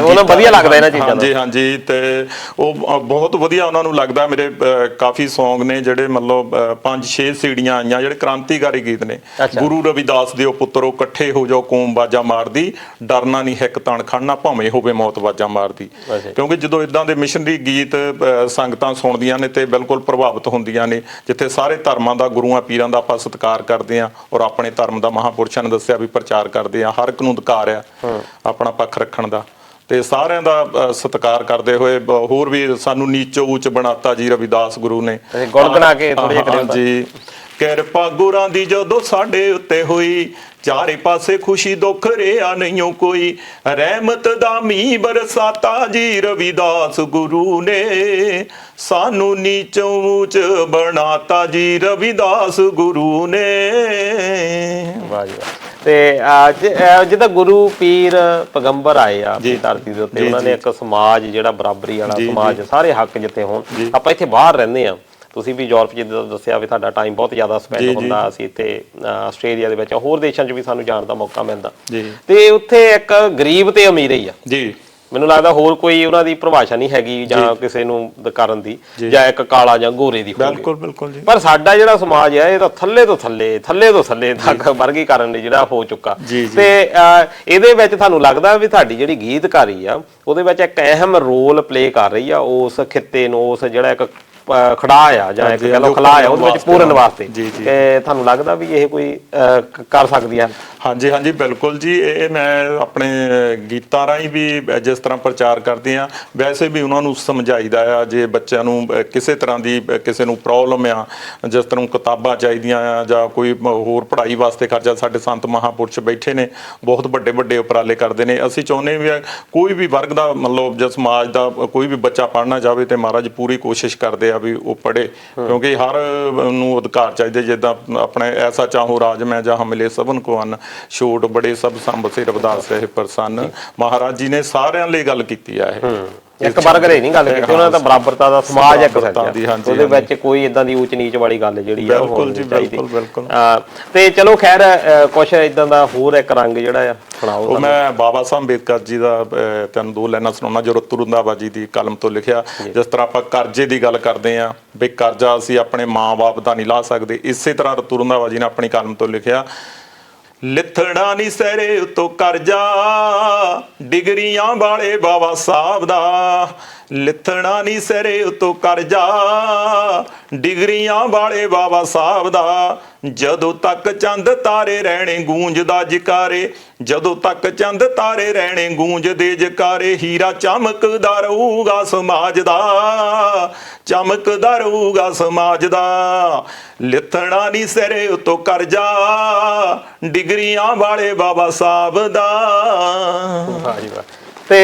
Speaker 1: ਉਹਨਾਂ ਵਧੀਆ ਲੱਗਦਾ ਇਹਨਾਂ ਚੀਜ਼ਾਂ ਦਾ।
Speaker 2: ਹਾਂਜੀ ਹਾਂਜੀ ਤੇ ਉਹ ਬਹੁਤ ਵਧੀਆ ਉਹਨਾਂ ਨੂੰ ਲੱਗਦਾ ਮੇਰੇ ਕਾਫੀ Song ਨੇ ਜਿਹੜੇ ਮਤਲਬ ਅਹ, ਪੰਜ ਛੇ ਸੀੜੀਆਂ ਆਈਆਂ ਜਿਹੜੇ ਕ੍ਰਾਂਤੀਕਾਰੀ ਗੀਤ ਨੇ। ਗੁਰੂ ਰਵਿਦਾਸ ਦਿਓ ਪੁੱਤਰੋ ਇਕੱਠੇ ਹੋ ਜਾਓ ਕੌਮ ਬਾਜਾ ਮਾਰਦੀ। ਡਰਨਾ ਨਹੀਂ ਹਿੱਕ ਤਣ ਖੜਨਾ ਭਾਵੇਂ ਹੋਵੇ ਮੌਤ ਬਾਜਾ ਮਾਰਦੀ। ਕਿਉਂਕਿ ਜਦੋਂ ਇਦਾਂ ਦੇ ਮਿਸ਼ਨਰੀ ਗੀਤ ਸੰਗਤਾਂ ਸੁਣਦੀਆਂ ਨੇ ਤੇ ਬਿਲਕੁਲ ਪ੍ਰਭਾਵਿਤ ਹੁੰਦੀਆਂ ਨੇ ਜਿੱਥੇ ਸਾਰੇ ਧਰਮਾਂ ਦਾ ਗੁਰੂਆਂ ਪੀਰਾਂ ਦਾ ਆਪਾਂ ਸਤਿਕਾਰ ਕਰਦੇ ਆ ਔਰ ਆਪਣੇ ਧਰਮ ਦਾ ਮਹਾਪੁਰਸ਼ਾਂ ਨੇ ਦੱਸਿਆ ਵੀ ਪ੍ਰਚਾਰ ਕਰਦੇ ਆ ਹਰ ਇੱਕ ਨੂੰ ਅਧਿਕਾਰ ਆ ਆਪਣਾ ਪੱਖ ਰੱਖਣ ਦਾ। ਤੇ ਸਾਰਿਆਂ ਦਾ ਸਤਿਕਾਰ ਕਰਦੇ ਹੋਏ ਹੋਰ ਵੀ ਸਾਨੂੰ ਨੀਚੋ ਉੱਚ ਬਣਾਤਾ ਜੀ ਰਵਿਦਾਸ ਗੁਰੂ ਨੇ
Speaker 1: ਤੁਸੀਂ ਗੁਣਗੁਣਾ ਕੇ ਥੋੜ੍ਹਾ ਜਿਹਾ।
Speaker 2: ਜੀ ਕਿਰਪਾ ਗੁਰਾਂ ਦੀ ਜਦੋਂ ਸਾਡੇ ਉੱਤੇ ਹੋਈ। ਚਾਰੇ ਪਾਸੇ ਖੁਸ਼ੀ ਦੁੱਖ ਰਿਆ ਨਹੀਂਓ ਕੋਈ। ਰਹਿਮਤ ਦਾ ਮੀਂਹ ਬਰਸਾਤਾ ਜੀ ਰਵਿਦਾਸ ਗੁਰੂ ਨੇ। ਸਾਨੂੰ ਨੀਚੋਂ ਉੱਚ ਬਣਾਤਾ ਜੀ ਰਵਿਦਾਸ ਗੁਰੂ ਨੇ।
Speaker 1: ਵਾਹ ਜੀ ਤੇ ਅੱਜ ਜਿੱਦਾਂ ਗੁਰੂ ਪੀਰ ਪੈਗੰਬਰ ਆਏ ਆ ਆਪਣੀ ਧਰਤੀ ਦੇ ਉੱਤੇ। ਉਹਨਾਂ ਨੇ ਇੱਕ ਸਮਾਜ ਜਿਹੜਾ ਬਰਾਬਰੀ ਵਾਲਾ ਸਮਾਜ ਸਾਰੇ ਹੱਕ ਜਿੱਥੇ ਹੋਣ। ਆਪਾਂ ਇੱਥੇ ਬਾਹਰ ਰਹਿੰਦੇ ਆ। ਤੁਸੀਂ ਵੀ ਯੂਰਪ ਜਿੱਦਾਂ ਦੱਸਿਆ ਵੀ ਤੁਹਾਡਾ ਟਾਈਮ ਬਹੁਤ ਜ਼ਿਆਦਾ ਸਪੈਂਡ। ਹੁੰਦਾ ਸੀ ਤੇ ਅ, ਆਸਟ੍ਰੇਲੀਆ ਦੇ ਵਿੱਚ ਹੋਰ ਦੇਸ਼ਾਂ 'ਚ ਵੀ ਸਾਨੂੰ ਜਾਣ ਦਾ ਮੌਕਾ ਮਿਲਦਾ।
Speaker 2: ਜੀ।
Speaker 1: ਤੇ ਉੱਥੇ ਇੱਕ ਗਰੀਬ ਤੇ ਅਮੀਰ ਹੀ ਆ।
Speaker 2: ਜੀ।
Speaker 1: ਮੈਨੂੰ ਲੱਗਦਾ ਹੋਰ ਕੋਈ ਉਹਨਾਂ ਦੀ ਪਰਿਭਾਸ਼ਾ ਨਹੀਂ ਹੈਗੀ ਜਾਂ ਕਿਸੇ ਨੂੰ ਕਰਨ ਦੀ ਜਾਂ। ਇੱਕ ਕਾਲਾ ਜਾਂ ਗੋਰੇ ਦੀ।
Speaker 2: ਬਿਲਕੁਲ ਬਿਲਕੁਲ ਜੀ।
Speaker 1: ਪਰ ਸਾਡਾ ਜਿਹੜਾ ਸਮਾਜ ਹੈ ਇਹ ਤਾਂ ਥੱਲੇ ਤੋਂ ਥੱਲੇ ਥੱਲੇ ਤੋਂ ਥੱਲੇ ਤੱਕ ਵਰਗੀਕਰਨ ਲਈ ਜਿਹੜਾ ਹੋ ਚੁੱਕਾ। ਤੇ ਇਹਦੇ ਵਿੱਚ ਤੁਹਾਨੂੰ ਲੱਗਦਾ ਵੀ ਤੁਹਾਡੀ ਜਿਹੜੀ ਗੀਤਕਾਰੀ ਆ ਉਹਦੇ ਵਿੱਚ ਇੱਕ ਅਹਿਮ ਰੋਲ ਪਲੇ ਕਰ ਰਹੀ ਆ ਉਸ ਖਿੱਤੇ ਨੂੰ ਉਸ ਜਿਹੜਾ ਇੱਕ ਖੜਾ ਆ ਜਾਂ ਇੱਕ ਕਹ ਲਓ ਖਲਾ ਆ ਉਹਦੇ ਵਿੱਚ ਪੂਰਨ ਵਾਸਤੇ। ਤੇ ਤੁਹਾਨੂੰ ਲੱਗਦਾ ਵੀ ਇਹ ਕੋਈ ਕਰ ਸਕਦੀ ਹੈ
Speaker 2: ਹਾਂਜੀ ਹਾਂਜੀ ਬਿਲਕੁਲ ਜੀ ਇਹ ਮੈਂ ਆਪਣੇ ਗੀਤਾਂ ਰਾਹੀਂ ਵੀ ਜਿਸ ਤਰ੍ਹਾਂ ਪ੍ਰਚਾਰ ਕਰਦੇ ਆ ਵੈਸੇ ਵੀ ਉਹਨਾਂ ਨੂੰ ਸਮਝਾਈਦਾ ਆ ਜੇ ਬੱਚਿਆਂ ਨੂੰ ਕਿਸੇ ਤਰ੍ਹਾਂ ਦੀ ਕਿਸੇ ਨੂੰ ਪ੍ਰੋਬਲਮ ਆ ਜਿਸ ਤਰ੍ਹਾਂ ਕਿਤਾਬਾਂ ਚਾਹੀਦੀਆਂ ਆ ਜਾਂ ਕੋਈ ਹੋਰ ਪੜ੍ਹਾਈ ਵਾਸਤੇ ਖਰਚਾ ਸਾਡੇ ਸੰਤ ਮਹਾਪੁਰਸ਼ ਬੈਠੇ ਨੇ ਬਹੁਤ ਵੱਡੇ ਵੱਡੇ ਉਪਰਾਲੇ ਕਰਦੇ ਨੇ ਅਸੀਂ ਚਾਹੁੰਦੇ ਵੀ ਆ, ਕੋਈ ਵੀ ਵਰਗ ਦਾ ਮਤਲਬ ਜੇ ਸਮਾਜ ਦਾ ਕੋਈ ਵੀ ਬੱਚਾ ਪੜ੍ਹਨਾ ਚਾਹਵੇ ਤੇ ਮਹਾਰਾਜ ਪੂਰੀ ਕੋਸ਼ਿਸ਼ ਕਰਦੇ ਆ ਵੀ ਉਹ ਪੜੇ ਕਿਉਂਕਿ ਹਰ ਨੂੰ ਅਧਿਕਾਰ ਚਾਹੀਦੇ, ਜਿੱਦਾਂ ਆਪਣੇ ਐਸਾ ਚਾਹੋ ਰਾਜ ਮੈਂ ਜਹਾਂ ਮਿਲੇ ਸਭਨ ਕੋ ਅੰਨ। ਛੋਟ ਬੜੇ ਸਭ ਸੰਭ ਸੇ ਰਵਿਦਾਸ ਰਹੇ ਪ੍ਰਸੰਨ। ਮਹਾਰਾਜ ਜੀ ਨੇ ਸਾਰਿਆਂ ਲਈ ਗੱਲ ਕੀਤੀ ਆ ਇਹ।
Speaker 1: ਇੱਕ ਵਰਗਰੇ ਨਹੀਂ ਗੱਲ ਕੀਤੀ ਉਹਨਾਂ ਦਾ ਬਰਾਬਰਤਾ ਦਾ ਸਮਾਜ ਇੱਕ ਸੱਚ ਉਹਦੇ ਵਿੱਚ ਕੋਈ ਇਦਾਂ ਦੀ ਊਚ ਨੀਚ ਵਾਲੀ ਗੱਲ ਜਿਹੜੀ ਆ
Speaker 2: ਬਿਲਕੁਲ ਜੀ। ਬਿਲਕੁਲ, ਬਿਲਕੁਲ।
Speaker 1: ਤੇ ਚਲੋ ਖੈਰ ਕੁਛ ਇਦਾਂ ਦਾ ਹੋਰ ਇੱਕ ਰੰਗ ਜਿਹੜਾ ਆ ਸੁਣਾਓ
Speaker 2: ਉਹ। ਮੈਂ ਬਾਬਾ ਸਾਹਿਬ ਅੰਬੇਦਕਰ ਜੀ ਦਾ ਤੁਹਾਨੂੰ ਦੋ ਲਾਈਨਾਂ ਸੁਣਾਉਣਾ ਜੋ ਰਤੂ ਰੰਧਾਵਾ ਜੀ ਦੀ ਕਲਮ ਤੋਂ ਲਿਖਿਆ ਜਿਸ ਤਰ੍ਹਾਂ ਆਪਾਂ ਕਰਜ਼ੇ ਦੀ ਗੱਲ ਕਰਦੇ ਆ ਵੀ ਕਰਜ਼ਾ ਅਸੀਂ ਆਪਣੇ ਮਾਂ-ਬਾਪ ਦਾ ਨਹੀਂ ਲਾ ਸਕਦੇ ਇਸੇ ਤਰ੍ਹਾਂ ਰਤੂ ਰੰਧਾਵਾ ਜੀ ਨੇ ਆਪਣੀ ਕਲਮ ਤੋਂ ਲਿਖਿਆ ਲਿਥੜਾ ਨਹੀਂ ਸਰੇ ਉਤੋਂ ਕਰਜ਼ਾ ਡਿਗਰੀਆਂ ਵਾਲੇ ਬਾਬਾ ਸਾਹਿਬ ਦਾ। ਲਿਥਣਾ ਨਹੀਂ ਸਰੇ ਉਤੋਂ ਕਰਜ਼ਾ। ਡਿਗਰੀਆਂ ਵਾਲੇ ਬਾਬਾ ਸਾਹਿਬ ਦਾ। ਜਦੋਂ ਤੱਕ ਚੰਦ ਤਾਰੇ ਰਹਿਣੇ ਗੂੰਜਦਾ ਜਕਾਰੇ। ਜਦੋਂ ਤੱਕ ਚੰਦ ਤਾਰੇ ਰਹਿਣੇ ਗੂੰਜਦੇ ਜਕਾਰੇ। ਹੀਰਾ ਚਮਕਦਾ ਰਹੂਗਾ ਸਮਾਜ ਦਾ। ਚਮਕਦਾ ਰਹੂਗਾ ਸਮਾਜ ਦਾ। ਲਿਥਣਾ ਨਹੀਂ ਸਿਰੇ ਉਤੋਂ ਕਰਜ਼ਾ। ਡਿਗਰੀਆਂ ਵਾਲੇ ਬਾਬਾ ਸਾਹਿਬ ਦਾ।
Speaker 1: ਵਾਹ ਜੀ ਵਾਹ। ਤੇ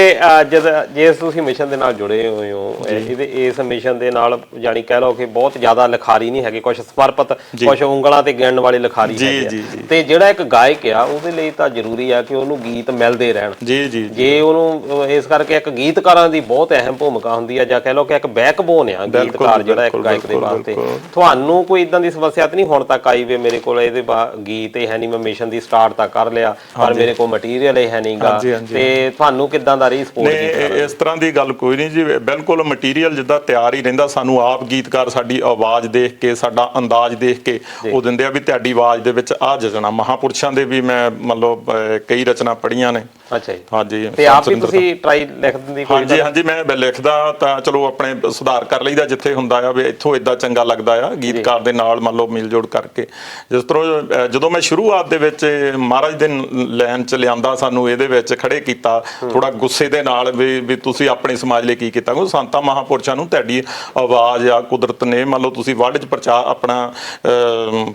Speaker 1: ਜਦ ਜੇ ਤੁਸੀਂ ਮਿਸ਼ਨ ਦੇ ਨਾਲ ਜੁੜੇ ਹੋਏ ਹੋ ਇਹ- ਇਹਦੇ ਇਸ ਮਿਸ਼ਨ ਦੇ ਨਾਲ ਜਾਨੀ ਕਹਿ ਲਓ ਕਿ ਬਹੁਤ ਜ਼ਿਆਦਾ ਲਿਖਾਰੀ ਨਹੀਂ ਹੈਗੇ ਕੁਝ ਸਮਰਪਿਤ ਕੁਝ ਉਂਗਲਾਂ ਤੇ ਗਿਣਨ ਵਾਲੇ ਲਿਖਾਰੀ ਹੈਗੇ। ਤੇ ਜਿਹੜਾ ਇੱਕ ਗਾਇਕ ਆ ਉਹਦੇ ਲਈ ਤਾਂ ਜ਼ਰੂਰੀ ਆ ਕਿ ਉਹਨੂੰ ਗੀਤ ਮਿਲਦੇ ਰਹਿਣ।
Speaker 2: ਜੀ ਜੀ ਜੀ।
Speaker 1: ਜੇ ਉਹਨੂੰ ਇਸ ਕਰਕੇ ਇੱਕ ਗੀਤਕਾਰਾਂ ਦੀ ਬਹੁਤ ਅਹਿਮ ਭੂਮਿਕਾ ਹੁੰਦੀ ਆ ਜਾਂ ਕਹਿ ਲਓ ਕਿ ਇੱਕ ਬੈਕਬੋਨ ਆ ਗੀਤਕਾਰ ਜਿਹੜਾ ਇੱਕ ਗਾਇਕ ਦੇ ਵਾਸਤੇ। ਤੁਹਾਨੂੰ ਕੋਈ ਇਦਾਂ ਦੀ ਸਮੱਸਿਆ ਤਾਂ ਨਹੀਂ ਹੁਣ ਤੱਕ ਆਈ ਵੀ ਮੇਰੇ ਕੋਲ ਇਹਦੇ ਗੀਤ ਹੀ ਹੈ ਨਹੀਂ ਮੈਂ ਮਿਸ਼ਨ ਦੀ ਸਟਾਰਟ ਤਾਂ ਕਰ ਲਿਆ ਪਰ ਮੇਰੇ ਕੋਲ ਮਟੀਰੀਅਲ ਹੀ ਹੈ ਨਹੀਂਗਾ। ਤੇ ਤੁਹਾਨੂੰ ਕਿਦਾਂ ਦਾ ਰਹੀ ਸਪੋਰਟ
Speaker 2: ਨਹੀਂ ਇਹ- ਇਸ ਤਰ੍ਹਾਂ ਦੀ ਗੱਲ ਕੋਈ ਨਹੀਂ ਜੀ। ਬਿਲਕੁਲ ਮਟੀਰੀਅਲ ਜਿੱਦਾਂ ਤਿਆਰ ਹੀ ਰਹਿੰਦਾ। ਸਾਨੂੰ ਆਪ ਗੀਤਕਾਰ ਸਾਡੀ ਆਵਾਜ਼ ਦੇਖ ਕੇ ਸਾਡਾ ਅੰਦਾਜ਼ ਦੇਖ ਕੇ ਉਹ ਦਿੰਦੇ ਆ ਵੀ ਤੁਹਾਡੀ ਆਵਾਜ਼ ਦੇ ਵਿੱਚ ਆ ਜਜਣਾ। ਮਹਾਪੁਰਸ਼ਾਂ ਦੇ ਵੀ ਮੈਂ ਮਤਲਬ ਕਈ ਰਚਨਾ ਪੜ੍ਹੀਆਂ ਨੇ।
Speaker 1: ਅੱਛਾ ਜੀ।
Speaker 2: ਹਾਂਜੀ
Speaker 1: ਤੇ ਆਪ ਵੀ
Speaker 2: ਸੁਰਿੰਦਰ
Speaker 1: ਤੁਸੀਂ ਟਰਾਈ ਲਿਖ ਦਿੰਦੀ ਕੋਈ
Speaker 2: ਹਾਂਜੀ ਹਾਂਜੀ ਮੈਂ ਬ- ਲਿਖਦਾ ਤਾਂ ਚਲੋ ਆਪਣੇ ਸੁਧਾਰ ਕਰ ਲਈਦਾ ਜਿੱਥੇ ਹੁੰਦਾ ਆ ਵੀ ਇੱਥੋਂ ਇਦਾਂ ਚੰਗਾ ਲੱਗਦਾ ਆ ਗੀਤਕਾਰ ਦੇ ਨਾਲ ਮੰਨ ਲਓ ਮਿਲ ਜੋੜ ਕਰਕੇ। ਜਿਸ ਤਰ੍ਹਾਂ ਅਹ, ਜਦੋਂ ਮੈਂ ਸ਼ੁਰੂਆਤ ਦੇ ਵਿੱਚ ਮਹਾਰਾਜ ਦੇ ਲਾਈਨ ਚ ਲਿਆਂਦਾ ਸਾਨੂੰ ਇਹਦੇ ਵਿੱਚ ਖੜੇ ਕੀਤਾ ਥੋੜਾ ਗੁੱਸੇ ਦੇ ਨਾਲ ਵੀ ਵੀ ਤੁਸੀਂ ਆਪਣੇ ਸਮਾਜ ਲਈ ਕੀ ਕੀਤਾ? ਸੰਤਾਂ ਮਹਾਪੁਰਸ਼ਾਂ ਨੂੰ ਤੁਹਾਡੀ ਆਵਾਜ਼ ਆ ਕੁਦਰਤ ਨੇ ਮੰਨ ਲਓ ਤੁਸੀਂ ਵਰਲਡ ਚ ਪ੍ਰਚਾਰ ਆਪਣਾ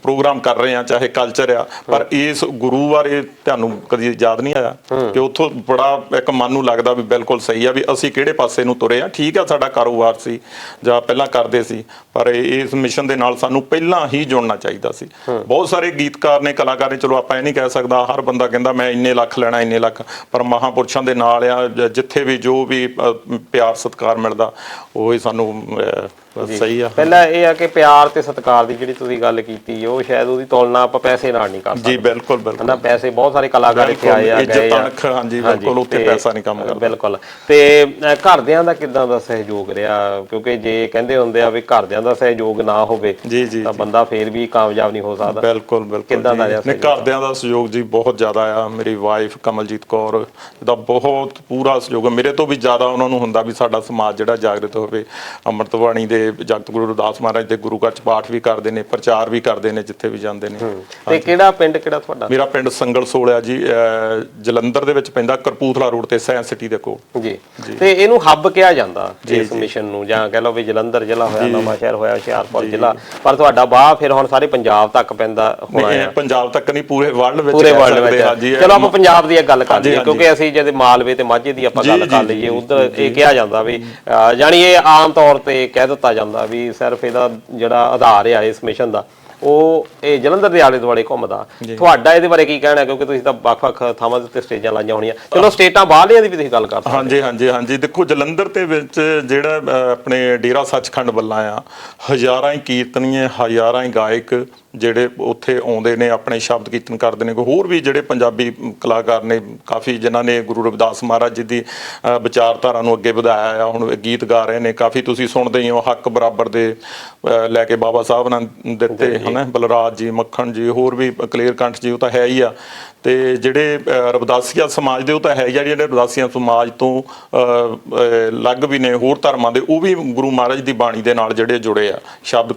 Speaker 2: ਪ੍ਰੋਗਰਾਮ ਕਰ ਰਹੇ ਆ ਚਾਹੇ ਕਲਚਰ ਆ ਪਰ ਇਸ ਗੁਰੂ ਬਾਰੇ ਤੁਹਾਨੂੰ ਕਦੀ ਯਾਦ ਨਹੀਂ ਆਇਆ? ਕਿ ਉੱਥੋਂ ਬੜਾ ਇੱਕ ਮਨ ਨੂੰ ਲੱਗਦਾ ਵੀ ਬਿਲਕੁਲ ਸਹੀ ਆ ਵੀ ਅਸੀਂ ਕਿਹੜੇ ਪਾਸੇ ਨੂੰ ਤੁਰੇ ਆ। ਠੀਕ ਆ ਸਾਡਾ ਕਾਰੋਬਾਰ ਸੀ ਜਾਂ ਪਹਿਲਾਂ ਕਰਦੇ ਸੀ ਪਰ ਇਸ ਮਿਸ਼ਨ ਦੇ ਨਾਲ ਸਾਨੂੰ ਪਹਿਲਾਂ ਹੀ ਜੁੜਨਾ ਚਾਹੀਦਾ ਸੀ। ਬਹੁਤ ਸਾਰੇ ਗੀਤਕਾਰ ਨੇ ਕਲਾਕਾਰ ਨੇ ਚਲੋ ਆਪਾਂ ਇਹ ਨਹੀਂ ਕਹਿ ਸਕਦਾ ਹਰ ਬੰਦਾ ਕਹਿੰਦਾ ਮੈਂ ਇੰਨੇ ਲੱਖ ਲੈਣਾ ਇੰਨੇ ਲੱਖ ਪਰ ਮਹਾਪੁਰਸ਼ਾਂ ਦੇ ਨਾਲ ਆ ਜਿੱਥੇ ਵੀ ਜੋ ਵੀ ਪਿਆਰ ਸਤਿਕਾਰ ਮਿਲਦਾ ਉਹ ਹੀ ਸਾਨੂੰ ਸਹੀ ਆ।
Speaker 1: ਪਹਿਲਾਂ ਇਹ ਆ ਕਿ ਪਿਆਰ ਤੇ ਸਤਿਕਾਰ ਦੀ ਜਿਹੜੀ ਤੁਸੀਂ ਗੱਲ ਕੀਤੀ ਉਹ ਸ਼ਾਇਦ ਉਹਦੀ ਤੁਲਨਾ ਆਪਾਂ ਪੈਸੇ ਨਾਲ ਨਹੀਂ ਕਰ ਸਕਦੇ।
Speaker 2: ਜੀ ਬਿਲਕੁਲ ਬਿਲਕੁਲ।
Speaker 1: ਹਨਾ ਪੈਸੇ ਬਹੁਤ ਸਾਰੇ ਕਲਾਕਾਰ ਇੱਥੇ ਆਏ ਆ
Speaker 2: ਇੱਜ਼ਤ
Speaker 1: ਗਏ ਆ।
Speaker 2: ਤਨਖ, ਹਾਂਜੀ, ਬਿਲਕੁਲ, ਉੱਥੇ ਪੈਸਾ ਨਹੀਂ ਕੰਮ ਕਰਦਾ।
Speaker 1: ਬਿਲਕੁਲ। ਤੇ ਘਰਦਿਆਂ ਦਾ ਕਿਦਾਂ ਦਾ ਸਹਿਯੋਗ ਰਿਹਾ? ਕਿਉਂਕਿ ਜੇ ਕਹਿੰਦੇ ਹੁੰਦੇ ਆ ਵੀ ਘਰਦਿਆਂ ਦਾ ਸਹਿਯੋਗ ਨਾ ਹੋਵੇ
Speaker 2: ਜੀ ਜੀ
Speaker 1: ਤਾਂ ਬੰਦਾ ਫੇਰ ਵੀ ਕਾਮਯਾਬ ਨਹੀਂ ਹੋ ਸਕਦਾ।
Speaker 2: ਬਿਲਕੁਲ ਬਿਲਕੁਲ
Speaker 1: ਕਿੱਦਾਂ ਦਾ। ਰਿਹਾ
Speaker 2: ਨਹੀਂ ਘਰਦਿਆਂ ਦਾ ਸਹਿਯੋਗ ਜੀ ਬਹੁਤ ਜ਼ਿਆਦਾ ਆ। ਮੇਰੀ ਵਾਈਫ ਕਮਲਜੀਤ ਕੌਰ ਦਾ ਬਹੁਤ ਪੂਰਾ ਸਹਿਯੋਗ। ਮੇਰੇ ਤੋਂ ਵੀ ਜ਼ਿਆਦਾ ਉਹਨਾਂ ਨੂੰ ਹੁੰਦਾ ਵੀ ਸਾਡਾ ਸਮਾਜ ਜਿਹੜਾ ਜਾਗਰਤ ਹੋਵੇ। ਅੰਮ੍ਰਿਤ ਬਾਣੀ ਦੇ ਜਗਤ ਗੁਰੂ ਰਵਿਦਾਸ ਮਹਾਰਾਜ ਦੇ ਗੁਰੂ ਘਰ ਚ ਪਾਠ ਵੀ ਕਰਦੇ ਨੇ ਪ੍ਰਚਾਰ ਵੀ ਕਰਦੇ ਨੇ ਜਿੱਥੇ ਵੀ ਜਾਂਦੇ ਨੇ।
Speaker 1: ਤੇ ਕਿਹੜਾ ਪਿੰਡ ਕਿਹੜਾ ਤੁਹਾਡਾ?
Speaker 2: ਮੇਰਾ ਪਿੰਡ ਸੰਗਲ ਸੋਲਿਆ ਜੀ। ਜਲੰਧਰ ਦੇ ਵਿੱਚ ਪੈਂਦਾ ਕਰਪੂਥਲਾ ਰੋਡ ਤੇ ਸਾਇੰਸ ਸਿਟੀ ਦੇ ਕੋਲ।
Speaker 1: ਜੀ। ਤੇ ਇਹਨੂੰ ਹੱਬ ਕਿਹਾ ਜਾਂਦਾ ਇਸ ਮਿਸ਼ਨ ਨੂੰ ਜਾਂ ਕਹਿ ਲਓ ਵੀ ਜਲੰਧਰ ਜ਼ਿਲ੍ਹਾ ਹੋਇਆ ਨਵਾਂ ਸ਼ਹਿਰ ਹੋਇਆ ਹੁਸ਼ਿਆਰਪੁਰ ਜ਼ਿਲ੍ਹਾ। ਪਰ ਤੁਹਾਡਾ ਬਾਹ ਫਿਰ ਹੁਣ ਸਾਰੇ ਪੰਜਾਬ ਤੱਕ ਪੈਂਦਾ ਹੋਣਾ ਹੈ
Speaker 2: ਪੰਜਾਬ ਤੱਕ ਨਹੀਂ ਪੂਰੇ ਵਰਲਡ ਵਿੱਚ
Speaker 1: ਪੂਰੇ ਵਰਲਡ ਵਿੱਚ ਚਲੋ ਆਪਾਂ ਪੰਜਾਬ ਦੀ ਗੱਲ ਕਰ ਲਈਏ। ਕਿਉਂਕਿ ਅਸੀਂ ਜਦ ਮਾਲਵੇ ਤੇ ਮਾਝੇ ਦੀ ਆਪਾਂ ਗੱਲ ਕਰ ਲਈਏ ਉਧਰ ਇਹ ਕਿਹਾ ਜਾਂਦਾ ਵੀ ਜਾਣੀ ਇਹ ਆਮ ਤੌਰ ਤੇ ਕਹਿ ਦਿੱਤਾ ਜਾਂਦਾ ਵੀ ਸਿਰਫ ਇਹਦਾ ਜਿਹੜਾ ਆਧਾਰ ਆ ਇਸ ਮਿਸ਼ਨ ਦਾ। ਉਹ ਇਹ ਜਲੰਧਰ ਦੇ ਆਲੇ ਦੁਆਲੇ ਘੁੰਮਦਾ। ਤੁਹਾਡਾ ਇਹਦੇ ਬਾਰੇ ਕੀ ਕਹਿਣਾ? ਕਿਉਂਕਿ ਤੁਸੀਂ ਤਾਂ ਵੱਖ-ਵੱਖ ਥਾਵਾਂ ਦੇ ਉੱਤੇ ਸਟੇਜਾਂ ਲਾਈਆਂ ਹੋਣੀਆਂ। ਚਲੋ ਸਟੇਟਾਂ ਬਾਹਰਲੀਆਂ ਦੀ ਵੀ ਤੁਸੀਂ ਗੱਲ ਕਰ ਸਕਦੇ
Speaker 2: ਹਾਂਜੀ ਹਾਂਜੀ ਹਾਂਜੀ। ਦੇਖੋ ਜਲੰਧਰ ਦੇ ਵਿੱਚ ਜਿਹੜਾ ਆਪਣੇ ਡੇਰਾ ਸੱਚਖੰਡ ਵੱਲਾਂ ਆ ਹਜ਼ਾਰਾਂ ਹੀ ਕੀਰਤਨੀਏ ਹਜ਼ਾਰਾਂ ਹੀ ਗਾਇਕ ਜਿਹੜੇ ਉੱਥੇ ਆਉਂਦੇ ਨੇ ਆਪਣੇ ਸ਼ਬਦ ਕੀਰਤਨ ਕਰਦੇ ਨੇ ਹੋਰ ਵੀ ਜਿਹੜੇ ਪੰਜਾਬੀ ਕਲਾਕਾਰ ਨੇ ਕਾਫੀ ਜਿਨ੍ਹਾਂ ਨੇ ਗੁਰੂ ਰਵਿਦਾਸ ਮਹਾਰਾਜ ਜੀ ਦੀ ਵਿਚਾਰਧਾਰਾ ਨੂੰ ਅੱਗੇ ਵਧਾਇਆ ਆ ਹੁਣ ਗੀਤ ਗਾ ਰਹੇ ਨੇ ਕਾਫੀ ਤੁਸੀਂ ਸੁਣਦੇ ਹੀ ਹੋ ਹੱਕ ਬਰਾਬਰ ਦੇ ਲੈ ਕੇ ਬਾਬਾ ਸਾਹਿਬ ਨੇ ਦਿੱਤੇ ਹਨਾ ਬਲਰਾਜ ਜੀ ਮੱਖਣ ਜੀ ਹੋਰ ਵੀ ਕਲੀਅਰ ਕੰਠ ਜੀ ਉਹ ਤਾਂ ਹੈ ਹੀ ਆ। ਤੇ ਜਿਹੜੇ ਅ, ਰਵਿਦਾਸੀਆ ਸਮਾਜ ਦੇ ਉਹ ਤਾਂ ਹੈ ਜਿਹੜੇ ਰਵਿਦਾਸੀਆ ਸਮਾਜ ਤੋਂ ਅਲੱਗ ਵੀ ਨੇ ਹੋਰ ਧਰਮਾਂ ਦੇ ਉਹ ਵੀ ਗੁਰੂ ਮਹਾਰਾਜ ਦੀ ਬਾਣੀ ਦੇ ਨਾਲ ਜਿਹੜੇ ਜੁੜੇ ਆ ਸ਼ਬਦ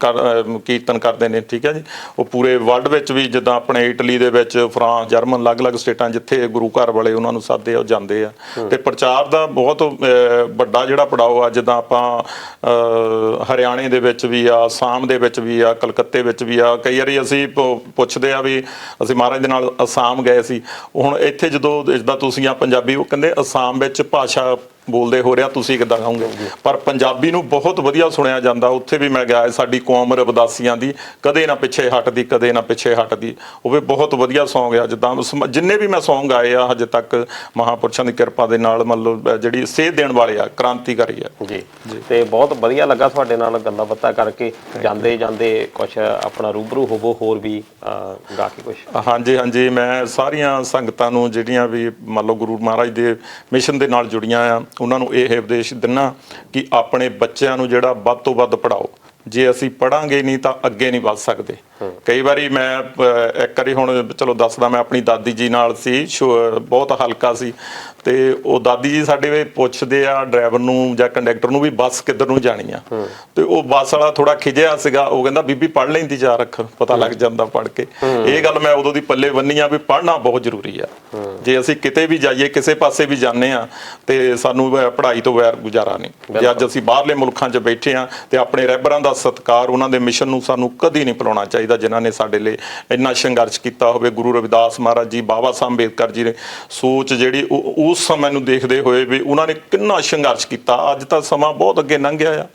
Speaker 2: ਕੀਰਤਨ ਕਰਦੇ ਨੇ ਠੀਕ ਹੈ ਜੀ? ਉਹ ਪੂਰੇ ਵਰਲਡ ਵਿੱਚ ਵੀ ਜਿੱਦਾਂ ਆਪਣੇ ਇਟਲੀ ਦੇ ਵਿੱਚ ਫਰਾਂਸ ਜਰਮਨ ਅਲੱਗ-ਅਲੱਗ ਸਟੇਟਾਂ ਜਿੱਥੇ ਗੁਰੂ ਘਰ ਵਾਲੇ ਉਹਨਾਂ ਨੂੰ ਸਾਦੇ ਆ ਉਹ ਜਾਂਦੇ ਆ। ਤੇ ਪ੍ਰਚਾਰ ਦਾ ਬਹੁਤ ਵੱਡਾ ਜਿਹੜਾ ਪੜਾਅ ਆ ਜਿੱਦਾਂ ਆਪਾਂ ਹਰਿਆਣੇ ਦੇ ਵਿੱਚ ਵੀ ਆ ਆਸਾਮ ਦੇ ਵਿੱਚ ਵੀ ਆ ਕਲਕੱਤੇ ਵਿੱਚ ਵੀ ਆ ਕਈ ਵਾਰੀ ਅਸੀਂ ਪੁੱਛਦੇ ਆ ਵੀ ਅਸੀਂ ਮਹਾਰਾਜ ਦੇ ਨਾਲ ਅਸਾਮ ਗਏ ਸੀ। ਹੁਣ ਇੱਥੇ ਜਦੋਂ ਜਿੱਦਾਂ ਤੁਸੀਂ ਆ ਪੰਜਾਬੀ ਉਹ ਕਹਿੰਦੇ ਅਸਾਮ ਵਿੱਚ ਭਾਸ਼ਾ ਬੋਲਦੇ ਹੋ ਰਿਹਾ ਤੁਸੀਂ ਕਿੱਦਾਂ ਕਹੋਗੇ? ਪਰ ਪੰਜਾਬੀ ਨੂੰ ਬਹੁਤ ਵਧੀਆ ਸੁਣਿਆ ਜਾਂਦਾ ਉੱਥੇ ਵੀ ਮੈਂ ਗਿਆ ਸਾਡੀ ਕੌਮ ਰਬਦਾਸੀਆਂ ਦੀ ਕਦੇ ਨਾ ਪਿੱਛੇ ਹਟਦੀ ਕਦੇ ਨਾ ਪਿੱਛੇ ਹਟਦੀ। ਉਹ ਵੀ ਬਹੁਤ ਵਧੀਆ Song ਆ ਜਿੱਦਾਂ ਜਿੰਨੇ ਵੀ ਮੈਂ Song ਗਾਏ ਆ ਹਜੇ ਤੱਕ ਮਹਾਪੁਰਸ਼ਾਂ ਦੀ ਕਿਰਪਾ ਦੇ ਨਾਲ ਮਤਲਬ ਜਿਹੜੀ ਸੇਧ ਦੇਣ ਵਾਲੇ ਆ ਕ੍ਰਾਂਤੀਕਾਰੀ ਆ।
Speaker 1: ਜੀ। ਤੇ ਬਹੁਤ ਵਧੀਆ ਲੱਗਾ ਤੁਹਾਡੇ ਨਾਲ ਗੱਲਾਂ ਬਾਤਾਂ ਕਰਕੇ। ਜਾਂਦੇ ਜਾਂਦੇ ਕੁਝ ਆਪਣਾ ਰੂਬਰੂ ਹੋਵੋ ਹੋਰ ਵੀ ਗਾ ਕੇ ਕੁਝ
Speaker 2: ਹਾਂਜੀ ਹਾਂਜੀ ਮੈਂ ਸਾਰੀਆਂ ਸੰਗਤਾਂ ਨੂੰ ਜਿਹੜੀਆਂ ਵੀ ਮੰਨ ਲਓ ਗੁਰੂ ਮਹਾਰਾਜ ਦੇ ਮਿਸ਼ਨ ਦੇ ਨਾਲ ਜੁੜੀਆਂ ਆ ਉਹਨਾਂ ਨੂੰ ਇਹ ਉਪਦੇਸ਼ ਦਿੰਨਾ ਕਿ ਆਪਣੇ ਬੱਚਿਆਂ ਨੂੰ ਜਿਹੜਾ ਵੱਧ ਤੋਂ ਵੱਧ ਪੜਾਓ ਜੇ ਅਸੀਂ ਪੜਾਂਗੇ ਨਹੀਂ ਤਾਂ ਅੱਗੇ ਨਹੀਂ ਵੱਧ ਸਕਦੇ। ਕਈ ਵਾਰੀ ਮੈਂ ਇੱਕ ਵਾਰੀ ਹੁਣ ਚਲੋ ਦੱਸਦਾ ਮੈਂ ਆਪਣੀ ਦਾਦੀ ਜੀ ਨਾਲ ਸੀ ਬਹੁਤ ਹਲਕਾ ਸੀ ਤੇ ਉਹ ਦਾਦੀ ਜੀ ਸਾਡੇ ਵੇ ਪੁੱਛਦੇ ਆ ਡਰਾਈਵਰ ਨੂੰ ਜਾਂ ਕੰਡਕਟਰ ਨੂੰ ਵੀ ਬੱਸ ਕਿੱਧਰ ਨੂੰ ਜਾਣੀ ਆ। ਤੇ ਉਹ ਬੱਸ ਵਾਲਾ ਥੋੜਾ ਖਿਜਿਆ ਸੀਗਾ ਉਹ ਕਹਿੰਦਾ ਬੀਬੀ ਪੜ ਲੈਂਦੀ ਜਾ ਰੱਖ ਪਤਾ ਲੱਗ ਜਾਂਦਾ ਪੜ ਕੇ। ਇਹ ਗੱਲ ਮੈਂ ਉਦੋਂ ਦੀ ਪੱਲੇ ਬੰਨੀ ਆ ਵੀ ਪੜਨਾ ਬਹੁਤ ਜ਼ਰੂਰੀ ਆ। ਜੇ ਅਸੀਂ ਕਿਤੇ ਵੀ ਜਾਈਏ ਕਿਸੇ ਪਾਸੇ ਵੀ ਜਾਂਦੇ ਆ ਤੇ ਸਾਨੂੰ ਪੜ੍ਹਾਈ ਤੋਂ ਬਗੈਰ ਗੁਜ਼ਾਰਾ ਨਹੀਂ। ਜੇ ਅੱਜ ਅਸੀਂ ਬਾਹਰਲੇ ਮੁਲਕਾਂ 'ਚ ਬੈਠੇ ਆ ਤੇ ਆਪਣੇ ਰਹਿਬਰਾਂ ਦਾ ਸਤਿਕਾਰ ਉਹਨਾਂ ਦੇ ਮਿਸ਼ਨ ਨੂੰ ਸਾਨੂੰ ਕਦੀ ਨਹੀਂ ਭੁਲਾਉਣਾ ਚਾਹੀਦਾ। ਜਿਨ੍ਹਾਂ ਨੇ ਸਾਡੇ ਲਈ ਇੰਨਾ ਸੰਘਰਸ਼ ਕੀਤਾ ਹੋਵੇ, ਗੁਰੂ ਰਵਿਦਾਸ ਮਹਾਰਾਜ ਜੀ, ਬਾਬਾ ਸਾਹਿਬ ਅੰਬੇਦਕਰ ਜੀ ਨੇ ਸੋਚ ਜਿਹੜੀ ਉਹ- ਉਸ ਸਮੇਂ ਨੂੰ ਦੇਖਦੇ ਹੋਏ ਵੀ ਉਹਨਾਂ ਨੇ ਕਿੰਨਾ ਸੰਘਰਸ਼ ਕੀਤਾ। ਅੱਜ ਤਾਂ ਸਮਾਂ ਬਹੁਤ ਅੱਗੇ ਲੰਘ ਗਿਆ ਆ।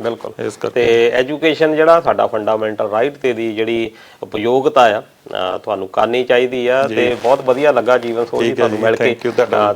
Speaker 1: ਬਿਲਕੁਲ।
Speaker 2: ਇਸ ਕਰਕੇ।
Speaker 1: ਤੇ ਐਜੂਕੇਸ਼ਨ ਜਿਹੜਾ ਸਾਡਾ ਫੰਡਾਮੈਂਟਲ ਰਾਈਟ ਤੇ ਦੀ ਜਿਹੜੀ ਉਪਯੋਗਤਾ ਆ ਤੁਹਾਨੂੰ ਕਰਨੀ ਚਾਹੀਦੀ ਆ ਤੇ ਬਹੁਤ ਵਧੀਆ ਲੱਗਾ ਜੀਵਨ ਸੋਝੀ ਤੁਹਾਨੂੰ ਮਿਲ ਕੇ।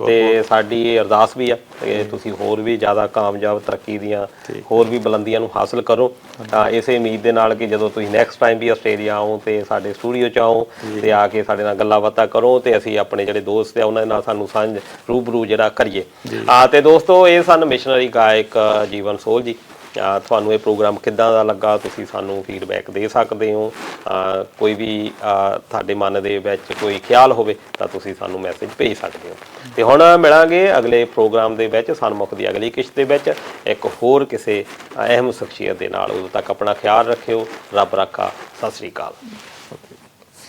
Speaker 1: ਤੇ ਸਾਡੀ ਇਹ ਅਰਦਾਸ ਵੀ ਆ ਕਿ ਤੁਸੀਂ ਹੋਰ ਵੀ ਜ਼ਿਆਦਾ ਕਾਮਯਾਬ ਤਰੱਕੀ ਦੀਆਂ ਹੋਰ ਵੀ ਬੁਲੰਦੀਆਂ ਨੂੰ ਹਾਸਲ ਕਰੋ। ਤਾਂ ਇਸੇ ਉਮੀਦ ਦੇ ਨਾਲ ਕਿ ਜਦੋਂ ਤੁਸੀਂ ਨੈਕਸਟ ਟਾਈਮ ਵੀ ਆਸਟ੍ਰੇਲੀਆ ਆਓ ਤੇ ਸਾਡੇ ਸਟੂਡੀਓ ਚ ਆਓ ਤੇ ਆ ਕੇ ਸਾਡੇ ਨਾਲ ਗੱਲਾਂ ਬਾਤਾਂ ਕਰੋ ਤੇ ਅਸੀਂ ਆਪਣੇ ਜਿਹੜੇ ਦੋਸਤ ਆ ਉਹਨਾਂ ਦੇ ਨਾਲ ਸਾਨੂੰ ਸਾਂਝ ਰੂਬਰੂ ਜਿਹੜਾ ਕਰੀਏ। ਆ ਤੇ ਦੋਸਤੋ ਇਹ ਸਨ ਮਿਸ਼ਨਰੀ ਗਾਇਕ ਜੀਵਨ ਸੋਲ ਜੀ। ਤੁਹਾਨੂੰ ਇਹ ਪ੍ਰੋਗਰਾਮ ਕਿੱਦਾਂ ਦਾ ਲੱਗਾ? ਤੁਸੀਂ ਸਾਨੂੰ ਫੀਡਬੈਕ ਦੇ ਸਕਦੇ ਹੋ। ਕੋਈ ਵੀ ਤੁਹਾਡੇ ਮਨ ਦੇ ਵਿੱਚ ਕੋਈ ਖਿਆਲ ਹੋਵੇ ਤਾਂ ਤੁਸੀਂ ਸਾਨੂੰ ਮੈਸੇਜ ਭੇਜ ਸਕਦੇ ਹੋ। ਤੇ ਹੁਣ ਮਿਲਾਂਗੇ ਅਗਲੇ ਪ੍ਰੋਗਰਾਮ ਦੇ ਵਿੱਚ, ਸਨਮੁਖ ਦੀ ਅਗਲੀ ਕਿਸ਼ਤ ਦੇ ਵਿੱਚ। ਇੱਕ ਹੋਰ ਕਿਸੇ ਅਹਿਮ ਸ਼ਖਸੀਅਤ ਦੇ ਨਾਲ ਉਦੋਂ ਤੱਕ ਆਪਣਾ ਖਿਆਲ ਰੱਖਿਓ। ਰੱਬ ਰੱਖਾ। ਸਤਿ ਸ੍ਰੀ ਅਕਾਲ।